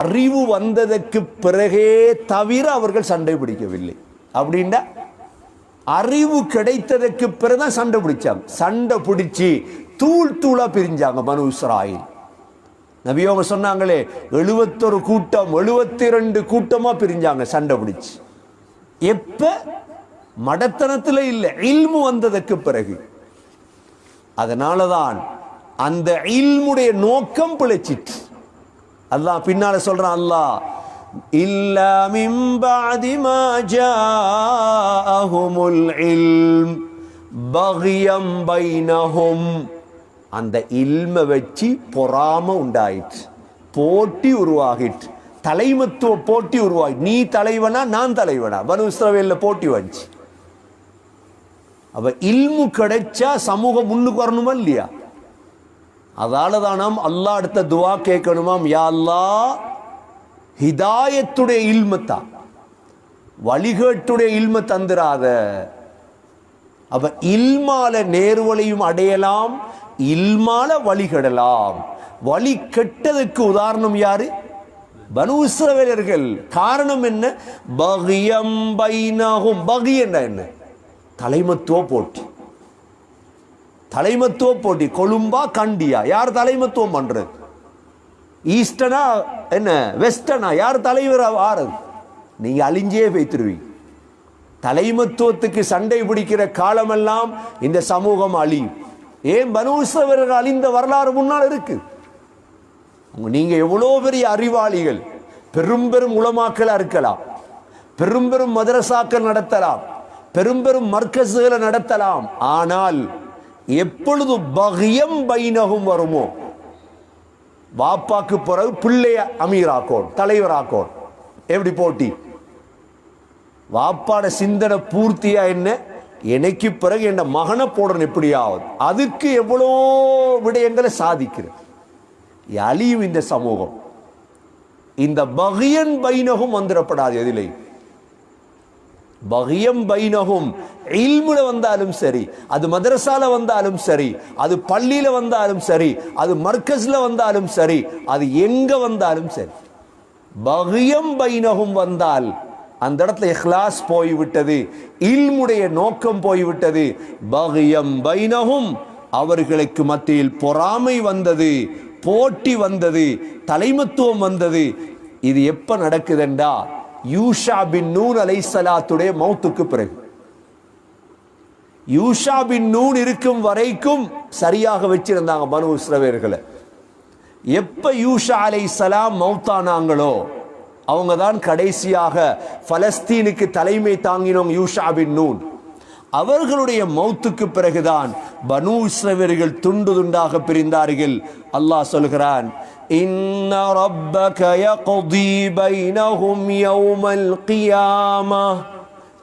அறிவு வந்ததற்கு பிறகே தவிர அவர்கள் சண்டை பிடிக்கவில்லை. அப்படின்னா அறிவு கிடைத்ததற்கு பிறகுதான் சண்டை பிடிச்சாங்க. சண்டை பிடிச்சி தூள் தூளாக பிரிஞ்சாங்க மனு இஸ்ராயில். நபி அவங்க சொன்னாங்களே எழுபத்தொரு கூட்டம் எழுபத்தி ரெண்டு கூட்டமா பிரிஞ்சாங்க சண்டை பிடிச்சு. எப்ப? மடத்தனத்துல இல்லை இல்மு வந்ததற்கு பிறகு. அதனால தான் அந்த இல்முடைய நோக்கம் பிழைச்சிட்டு. அல்லாஹ் பின்னால சொல்றான் அல்லாஹ் இல்லா மின் பஅதி மா ஜாஅஹுமுல் இல்ம் பகியம் பைனஹும். அந்த இல்ம வச்சு பொறாம உண்டாயிற்று போட்டி உருவாகிட்டு தலைமத்துவ போட்டி உருவாகி நீ தலைவனா நான் தலைவனா? பனு இஸ்ரவேல்ல போட்டி வந்துச்சு. அப்போ இல்மு கிடைச்சா சமூகம் முன்னுக்கு வரணுமா இல்லையா? அதால நாம் அல்லா அடுத்த துவா கேட்கணுமாம் யா அல்லா ஹிதாயத்துடைய இல்மத்தா வழிகேட்டுடைய இல்ம தந்துராத அப்போ இல்மால நேர்வழியும் அடையலாம் இல்மால வழிகடலாம். வழி கெட்டதுக்கு உதாரணம் யாரு? பனு இஸ்ரவேலர்கள். காரணம் என்ன? பகியம் பைனாகும் பகி என்ன என்ன? தலைமத்துவ போட்டி. தலைமத்துவ போட்டி. கொழும்பா கண்டியா. யார் தலைமத்துவம் பண்றது? ஈஸ்டனா என்ன? வெஸ்டனா? யார் தலைவர்? ஆறது நீங்க அழிஞ்சே வைத்திருவீங்க தலைமத்துவத்துக்கு சண்டை பிடிக்கிற காலமெல்லாம் இந்த சமூகம் அழியும். ஏன் பனுசவர்கள் அழிந்த வரலாறு முன்னால் இருக்கு? நீங்கள் நீங்க எவ்வளோ பெரிய அறிவாளிகள். பெரும் பெரும் உளமாக்களா இருக்கலாம். பெரும் பெரும் மதரசாக்கள் நடத்தலாம். பெரும் பெரும் மர்க்கசுகளை நடத்தலாம். ஆனால் எப்பொழுது பகியம் பைனகும் வருமோ? வாப்பாக்கு பிறகு பிள்ளைய அமீராக்கோன் தலைவராக்கோன். எப்படி போட்டி? வாப்பாட சிந்தனை பூர்த்தியா என்ன? எனக்கு பிறகு என்ன மகனை போடணும் எப்படியாவது. அதுக்கு எவ்வளோ விடயங்களை சாதிக்கிறது. அழியும் இந்த சமூகம். இந்த பகியன் பைனகும் வந்துடப்படாது எதிலையும் பகியம் பைனகும் இல்முல வந்தாலும் சரி அது மதரசால வந்தாலும் சரி அது பள்ளியில வந்தாலும் சரி அது மர்க்கஸ்ல வந்தாலும் சரி அது எங்க வந்தாலும் சரி. பகியம் பைனகும் வந்தால் அந்த இடத்துல இஹ்லாஸ் போய்விட்டது இல்முடைய நோக்கம் போய்விட்டது. பகியம் பைனகும் அவர்களுக்கு மத்தியில் பொறாமை வந்தது போட்டி வந்தது தலைமத்துவம் வந்தது. இது எப்ப நடக்குதுண்டா? யூஷா பின் நூன் அலை சலாத்துடைய மௌத்துக்கு பிறகு. யூஷா பின் நூன் இருக்கும் வரைக்கும் சரியாக வச்சிருந்தாங்க பனு இஸ்ரவேர்களை எப்ப யூஷா அலை சலாம் மௌத்தானாங்களோ அவங்க தான் கடைசியாக பலஸ்தீனுக்கு தலைமை தாங்கினோம் யூஷா பின் நூன். அவர்களுடைய மௌத்துக்கு பிறகுதான் பனு இஸ்ரவேர்கள் துண்டு துண்டாக பிரிந்தார்கள். அல்லாஹ் சொல்கிறான் இன்ன ரப்பக யக்தி பைனஹும் யௌமல் கியாமா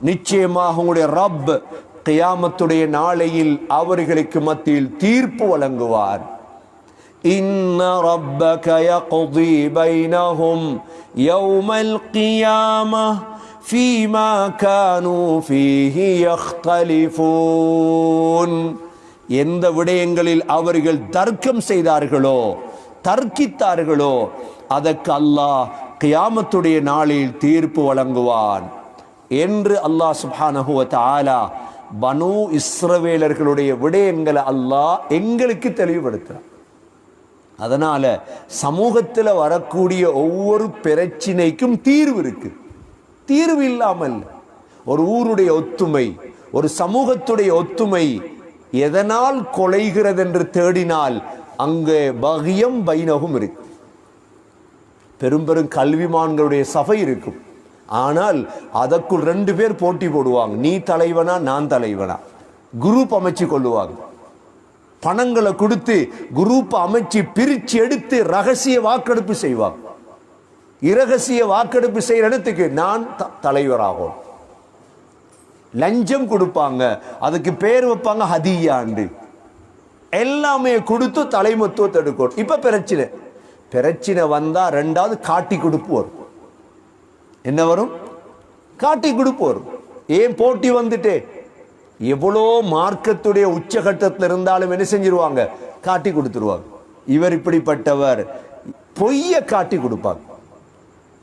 நிச்சயமாக உங்களுடைய ரப் கியாமத்துடைய நாளையில் அவர்களுக்கு மத்தியில் தீர்ப்பு வழங்குவார் إن ربك يقضي بينهم يوم القيامة فيما كانوا فيه يختلفون எந்த விடயங்களில் அவர்கள் தர்க்கம் செய்தார்களோ தர்க்கித்தார்களோ அதற்கு அல்லாஹ் கியாமத்துடைய நாளில் தீர்ப்பு வழங்குவான். என்று அல்லாஹ் சுப்ஹானஹு ஆலா பனு இஸ்ரவேலர்களுடைய விடயங்களை அல்லாஹ் எங்களுக்கு தெளிவுபடுத்துறான். அதனால சமூகத்தில் வரக்கூடிய ஒவ்வொரு பிரச்சினைக்கும் தீர்வு இருக்கு. தீர்வு இல்லாமல் ஒரு ஊருடைய ஒத்துமை ஒரு சமூகத்துடைய ஒத்துமை எதனால் கொலைகிறது என்று தேடினால் அங்கே பகியம் பைனகும் இருக்கு. பெரும் பெரும் கல்விமான்களுடைய சபை இருக்கும். ஆனால் அதற்குள் ரெண்டு பேர் போட்டி போடுவாங்க. நீ தலைவனா நான் தலைவனா. குரூப் அமைச்சு கொள்ளுவாங்க. பணங்களை கொடுத்து குரூப் அமைச்சு பிரிச்சு எடுத்து ரகசிய வாக்கெடுப்பு செய்வாங்க. இரகசிய வாக்கெடுப்பு செய்கிற இடத்துக்கு நான் த- தலைவராகும். லஞ்சம் கொடுப்பாங்க. அதுக்கு பேர் வைப்பாங்க ஹதியாண்டு. எல்லாமே கொடுத்து தலைமத்துவத்தை எடுக்கணும். இப்ப பிரச்சனை. பிரச்சனை வந்தால் ரெண்டாவது காட்டி கொடுப்பு வரும். என்ன வரும்? காட்டி கொடுப்பு வரும். ஏன் போட்டி வந்துட்டே? எவ்வளோ மார்க்கத்துடைய உச்சகட்டத்தில் இருந்தாலும் என்ன செஞ்சிருவாங்க? காட்டி கொடுத்துருவாங்க. இவர் இப்படிப்பட்டவர். பொய்ய காட்டி கொடுப்பாங்க.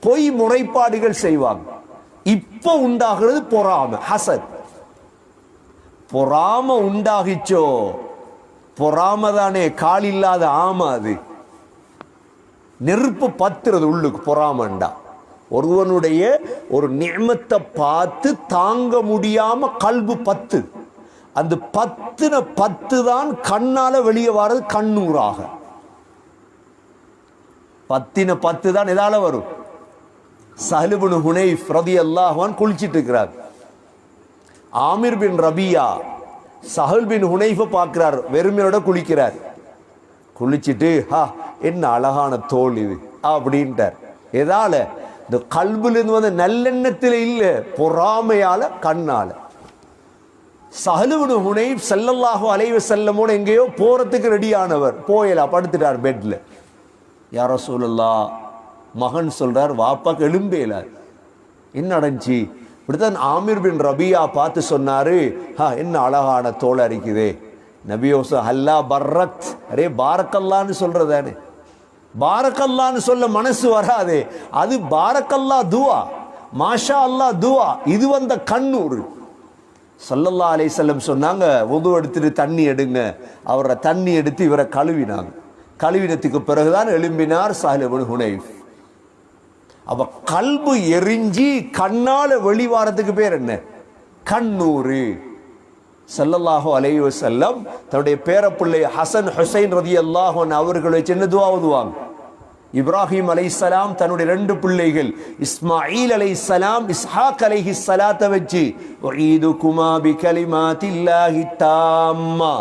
பொய் முறைப்பாடுகள் செய்வாங்க. இப்போ உண்டாகிறது பொறாம. ஹசத். பொறாம உண்டாகிச்சோ? பொறாம தானே கால் இல்லாத ஆமா அது. நெருப்பு பத்துறது உள்ளுக்கு பொறாமண்டா. ஒருவனுடைய ஒரு நியமத்தை பார்த்து தாங்க முடியாம கல்பு பத்து. அந்த பத்துன பத்து தான் கண்ணால வெளியே வர்றது கண்ணூராக பத்தின பத்து தான் எதால வரும்? சஹலுபுன் ஹுனைஃப் ரதி அல்லாஹான் குளிச்சிட்டு இருக்கிறார். ஆமிர் பின் ரபியா சஹல் பின் ஹுனைஃபை பார்க்கிறார் வெறுமையோட குளிக்கிறார். குளிச்சிட்டு ஹா என்ன அழகான தோல் இது அப்படின்ட்டார். எதால இந்த கல்புலிருந்து வந்த நல்லெண்ணத்தில் இல்லை பொறாமையால கண்ணால. சஹலுவின் ஹுனைஃப் ஸல்லல்லாஹு அலைவ வஸல்லமோட எங்கேயோ போகிறதுக்கு ரெடியானவர். போயலா படுத்துட்டார் பெட்டில் யாரோ சொல்லலா மகன் சொல்றார் வாப்பாக்கு எலும்பேலார் என்ன அடைஞ்சி இப்படித்தான் ஆமிர் பின் ரபியா பார்த்து சொன்னாரு ஹா என்ன அழகான தோல் அரிக்குதே. நபியோச அல்லா பர்ரத் அரே பாரக்கல்லான்னு சொல்றதானே? பாரக்கல்லான்னு சொல்ல மனசு வராதே. அது பாரக்கல்லா துவா. மாஷா அல்லா துவா. இது வந்த கண்ணூர் சல்லல்லா செல்லம் சொன்னாங்க உது எடுத்துட்டு தண்ணி எடுங்க. அவரை தண்ணி எடுத்து இவரை கழுவினாங்க. கழுவினத்துக்கு பிறகுதான் எழும்பினார் சாஹிபுன் ஹுனைஃப். அவ கல்பு எரிஞ்சி கண்ணால வெளிவாரத்துக்கு பேர் என்ன? கண்ணூறு சல்லல்லாஹோ அலையோ செல்லம் தன்னுடைய பேரப்பிள்ளை ஹசன் ஹுசைன் ரதி அல்லாஹன் அவர்களை சின்ன துவாவுதுவாங்க இப்ராஹிம் அலை சலாம் தன்னுடைய ரெண்டு பிள்ளைகள் இஸ்மாயில் அலை சலாம் இஸ்ஹாக் அலைஹி சலாத்தை வச்சு ஈது குமா பி கலிமா தில்லாஹி தாம்மா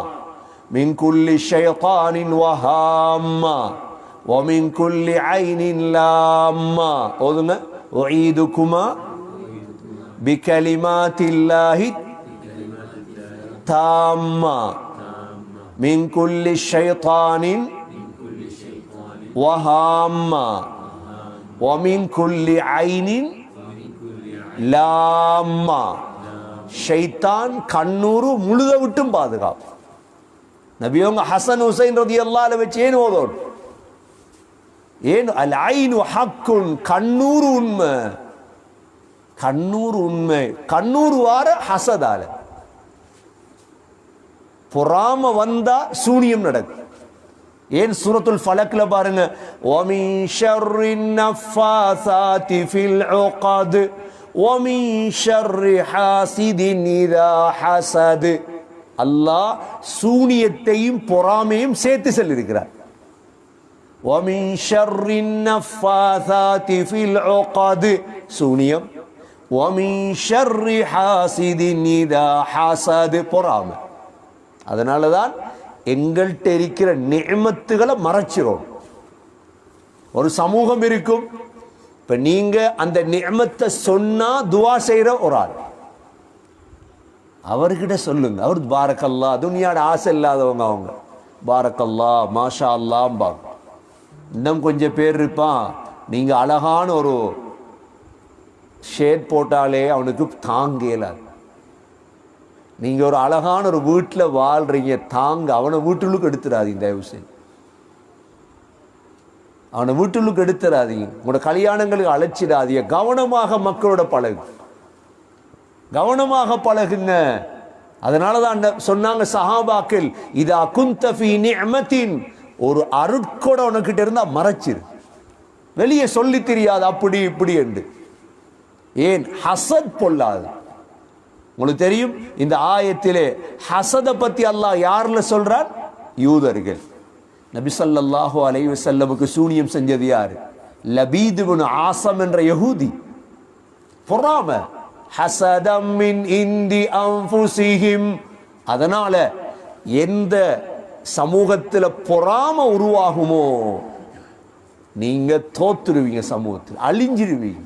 மின் குல்லி ஷயத்தானின் வஹாம்மா. ومن كل عين لامة أذن أعيدكما بكلمات الله تامة من كل شيطان وهامة ومن كل عين லாம்மா ஷைத்தான் கண்ணூறு முழுத விட்டும் பாதுகாப்பு நபியோங்க ஹசன் ஹுசைன் ரதி அல்லால வச்சு ஏன் ஓதோம் ஏன்? அல் ஐனு ஹக்குன் கண்ணூர் உண்மை. கண்ணூர் உண்மை. கண்ணூர் வார ஹசதால. பொறாம வந்தா சூனியம் நடக்கும் ஏன் சுரத்துல் ஃபலக்ல பாருங்க? ஒமி ஷர்ரின் நஃபாசாதி ஃபில் உகத் ஓமி ஷர்ரி ஹாசிதின் இதா ஹசது. அல்லாஹ் சூனியத்தையும் பொறாமையும் சேர்த்து செல்லிருக்கிறார். ومن شر النفاثات في العقد. سونيم ومن شر حاسد إذا حسد. பொறாம. அதனால தான் எங்கள்கிட்ட இருக்கிற நியமத்துகளை மறைச்சிரும். ஒரு சமூகம் இருக்கும். இப்போ நீங்கள் அந்த நியமத்தை சொன்னால் துவா செய்கிற ஒரு ஆள். அவர்கிட்ட சொல்லுங்க. அவர் பாரக்கல்லா துனியாட ஆசை இல்லாதவங்க அவங்க. பாரக்கல்லா மாஷா அல்லாம்பாங்க. இன்னும் கொஞ்சம் பேர் இருப்பான். நீங்க அழகான ஒரு ஷேட் போட்டாலே அவனுக்கு தாங்க நீங்கள் நீங்க ஒரு அழகான ஒரு வீட்டில் வாழ்றீங்க தாங்க. அவனை வீட்டுள்ளுக்கு எடுத்துடாதீங்க தயவு செய்து அவனை வீட்டுள்ளுக்கு எடுத்துடாதீங்க. உங்களோட கல்யாணங்களுக்கு அழைச்சிடாதீங்க. கவனமாக மக்களோட பழகு. கவனமாக பழகுங்க. அதனால தான் அந்த சொன்னாங்க சஹாபாக்கள் இதா குந்தஃபி நிஅமத்தின் ஒரு அருட்கொட உனக்கிட்ட இருந்தால் மறைச்சிரு. வெளியே சொல்லி தெரியாது அப்படி இப்படி என்று. ஏன்? ஹசத் பொல்லாது. உங்களுக்கு தெரியும் இந்த ஆயத்திலே ஹசதை பற்றி அல்லாஹ் யாரில் சொல்கிறார் யூதர்கள். நபி அலைவு அலைஹி சூனியம் செஞ்சது யார்? லபீத் ஆசம் என்ற யகூதி. பொறாம. ஹசதம் இந்தி அம்புசிஹிம் அதனால எந்த சமூகத்துல பொறாம உருவாகுமோ நீங்க தோத்துருவீங்க சமூகத்தில் அழிஞ்சிருவீங்க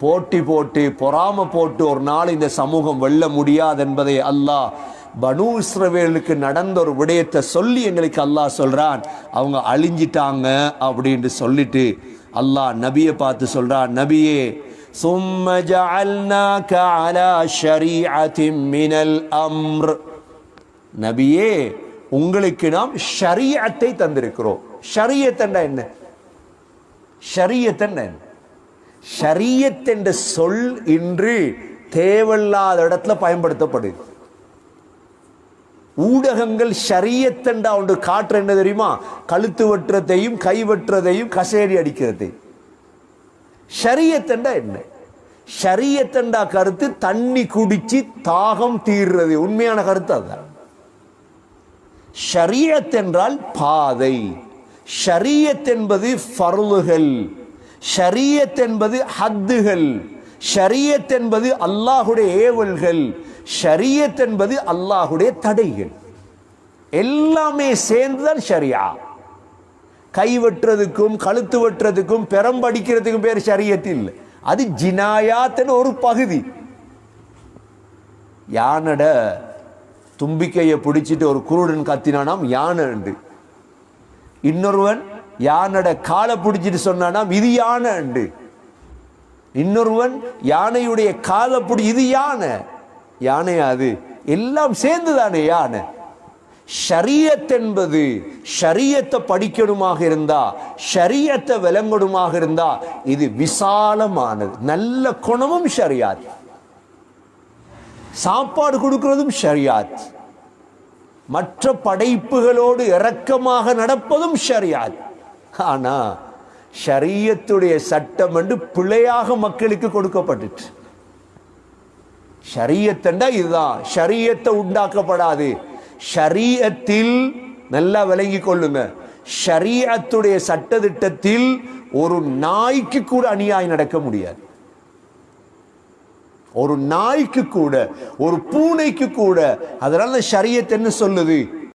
போட்டி போட்டு பொறாம போட்டு ஒரு நாள் இந்த சமூகம் வெல்ல முடியாது என்பதை அல்லாஹ் பனு இஸ்ரவேலுக்கு நடந்த ஒரு விடயத்தை சொல்லி எங்களுக்கு அல்லாஹ் சொல்றான் அவங்க அழிஞ்சிட்டாங்க அப்படின்னு சொல்லிட்டு அல்லாஹ் நபியை பார்த்து சொல்றான் நபியே ثم جعلناك على شريعة من الأمر நபியே உங்களுக்கு நாம் ஷரியத்தை தந்திருக்கிறோம். ஷரியத்தண்டா என்ன? ஷரியத்தண்டா என்ன? ஷரியத் என்ற சொல் இன்று தேவையில்லாத இடத்துல பயன்படுத்தப்படுது. ஊடகங்கள் ஷரியத்தண்டா ஒன்று காற்று என்ன தெரியுமா? கழுத்து வெட்டுறதையும் கை வெட்டுறதையும் கசேரி அடிக்கிறதையும் ஷரியத்தண்டா என்ன? ஷரியத்தண்டா கருத்து தண்ணி குடிச்சு தாகம் தீர்றது. உண்மையான கருத்து அதுதான். ஷரியத் என்றால் பாதை. ஷரியத் என்பது ஃபருளுகள் ஷரியத் என்பது ஹத்துகள். ஷரியத் என்பது அல்லாஹுடைய ஏவல்கள். ஷரியத் என்பது அல்லாஹுடைய தடைகள். எல்லாமே சேர்ந்துதான் ஷரியா. கை வெட்டுறதுக்கும் கழுத்து வெட்டுறதுக்கும் பெரம்படிக்கிறதுக்கும் பேர் ஷரியத் இல்லை. அது ஜினாயாத்தின் ஒரு பகுதி. யானட தும்பிக்கையை பிடிச்சிட்டு ஒரு குருடன் கத்தினானாம் யானை உண்டு இன்னொருவன் யானோட காலை பிடிச்சிட்டு சொன்னானாம் இது யானை உண்டு இன்னொருவன் யானையுடைய காலை பிடி இது யானை. யானையா அது? எல்லாம் சேர்ந்து தானே யானை. ஷரியத் என்பது ஷரியத்தை படிக்கணுமாக இருந்தா ஷரியத்தை விளங்கணுமாக இருந்தா இது விசாலமானது. நல்ல குணமும் ஷரியாத். சாப்பாடு கொடுக்கிறதும் ஷரியாத். மற்ற படைப்புகளோடு இரக்கமாக நடப்பதும் ஷரியாத். ஆனா ஷரியத்துடைய சட்டம் என்று பிழையாக மக்களுக்கு கொடுக்கப்பட்டுச்சு ஷரியத்தண்டா இதுதான். ஷரியத்தை உண்டாக்கப்படாது. ஷரியத்தில் நல்லா விளங்கி கொள்ளுங்க. ஷரியத்துடைய சட்டதிட்டத்தில் ஒரு நாய்க்கு கூட அநியாயம் நடக்க முடியாது. ஒரு நாய்க்கு கூட ஒரு பூனைக்கு கூட. அதனால சரியத் என்ன சொல்லுது?